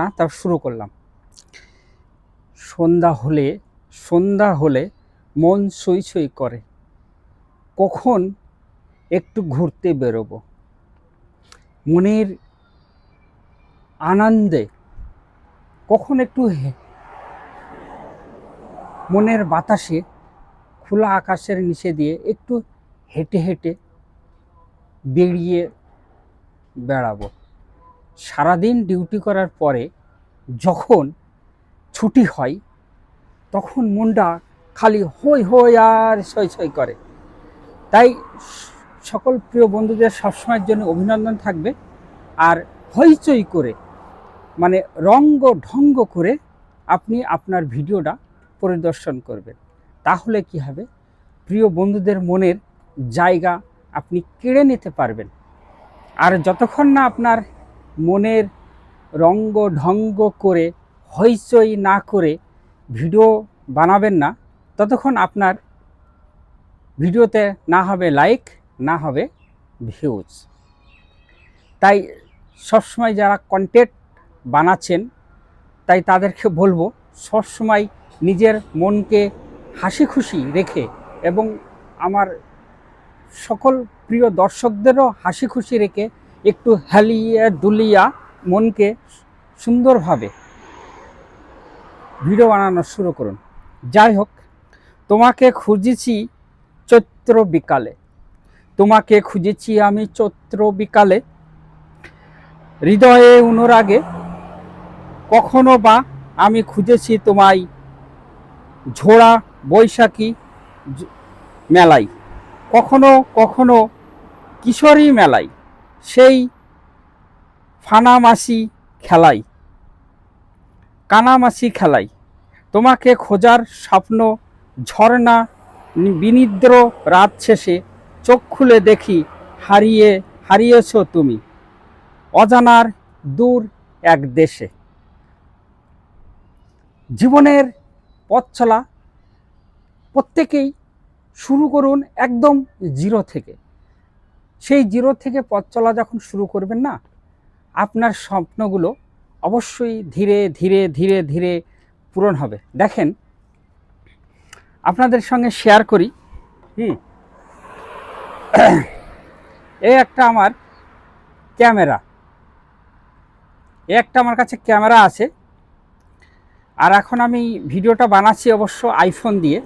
না তা শুরু করলাম। সন্ধ্যা হলে সন্ধ্যা হলে মন সই সই করে। কখন একটু ঘুরতে বেরোবো? মনের আনন্দে কখন একটু মনের বাতাসে খোলা আকাশের নিচে দিয়ে একটু হেঁটে হেঁটে বেরিয়ে বেড়াবো। সারাদিন ডিউটি করার পরে যখন ছুটি হয়, তখন মনটা খালি হই হই আর সই সই করে। তাই সকল প্রিয় বন্ধুদের সবসময়ের জন্য অভিনন্দন থাকবে আর হইচই করে মানে রঙ্গ ঢঙ্গ করে আপনি আপনার ভিডিওটা পরিদর্শন করবেন। তাহলে কি হবে? প্রিয় বন্ধুদের মনের জায়গা আপনি কেড়ে নিতে পারবেন। আর যতক্ষণ না আপনার মনের রঙ্গ ঢঙ্গ করে, হইচই না করে ভিডিও বানাবেন না। ততক্ষণ আপনার ভিডিওতে না হবে লাইক, না হবে ভিউজ। তাই সবসময় যারা কন্টেন্ট বানাচ্ছেন, তাই তাদেরকে বলব, সবসময় নিজের মনকে হাসি খুশি রেখে এবং আমার সকল প্রিয় দর্শকদেরও হাসি খুশি রেখে একটু হালিয়া দুলিয়া মনকে সুন্দরভাবে ভিডিও বানানো শুরু করুন। যাই হোক, তোমাকে খুঁজেছি চৈত্র বিকালে। তোমাকে খুঁজেছি আমি চৈত্র বিকালে। হৃদয়ে অনুরাগে কখনো বা আমি খুঁজেছি তোমায় ঝোড়া বৈশাখী মেলায়। কখনো কখনো কিশোরী মেলায়। সেই ফানামাসি খেলাই, কানামাসি খেলাই। তোমাকে খোঁজার স্বপ্ন, ঝর্ণা, বিনিদ্র রাত শেষে চোখ খুলে দেখি হারিয়ে, হারিয়েছ তুমি, অজানার দূর এক দেশে। জীবনের পথ চলা প্রত্যেকেই শুরু করুন একদম জিরো থেকে। সেই জিরো থেকে পথ চলা যখন শুরু করবেন না, আপনার স্বপ্নগুলো অবশ্যই ধীরে ধীরে ধীরে ধীরে পূরণ হবে। দেখেন, আপনাদের সঙ্গে শেয়ার করি। হুম। এই একটা আমার ক্যামেরা। এই একটা আমার কাছে ক্যামেরা আছে। আর এখন আমি ভিডিওটা বানাচ্ছি অবশ্য আইফোন দিয়ে।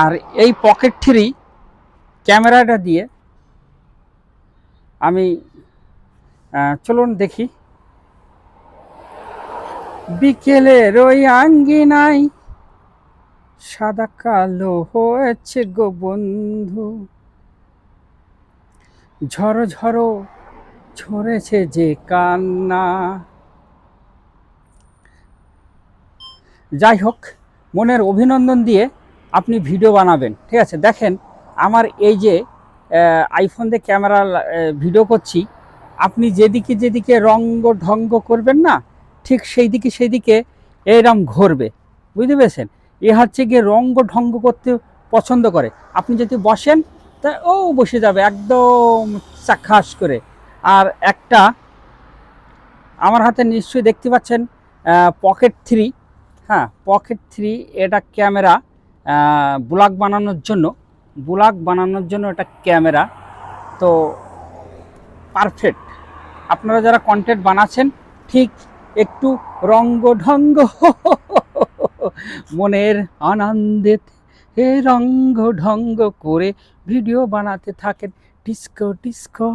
আর এই পকেট থ্রি ক্যামেরাটা দিয়ে আমি চলুন দেখি। বিকেলের ওই আঙ্গিনাই সাদা কালো হয়েছে গো বন্ধু। ঝড়ো ঝড়ো ঝরেছে যে কান্না। যাই হোক, মনের অভিনন্দন দিয়ে আপনি ভিডিও বানাবেন। ঠিক আছে, দেখেন, আমার এই যে আইফোন দিয়ে ক্যামেরা ভিডিও করছি, আপনি যেদিকে যেদিকে রঙ্গ ঢঙ্গ করবেন না, ঠিক সেই দিকে সেই দিকে এইরকম ঘুরবে। বুঝতে পেরেছেন? এ হচ্ছে গিয়ে রঙ্গ ঢঙ্গ করতে পছন্দ করে। আপনি যদি বসেন, তা ও বসে যাবে একদম চাক্ষাস করে। আর একটা, আমার হাতে নিশ্চয়ই দেখতে পাচ্ছেন পকেট থ্রি হ্যাঁ পকেট থ্রি এটা ক্যামেরা ব্লগ বানানোর জন্য। ব্লগ বানানোর জন্য এটা ক্যামেরা। তো পারফেক্ট আপনারা যারা কন্টেন্ট বানাচ্ছেন, ঠিক একটু রঙ্গ ঢঙ্গ মনের আনন্দে রঙ্গ ঢঙ্গ করে ভিডিও বানাতে থাকেন। Disco disco.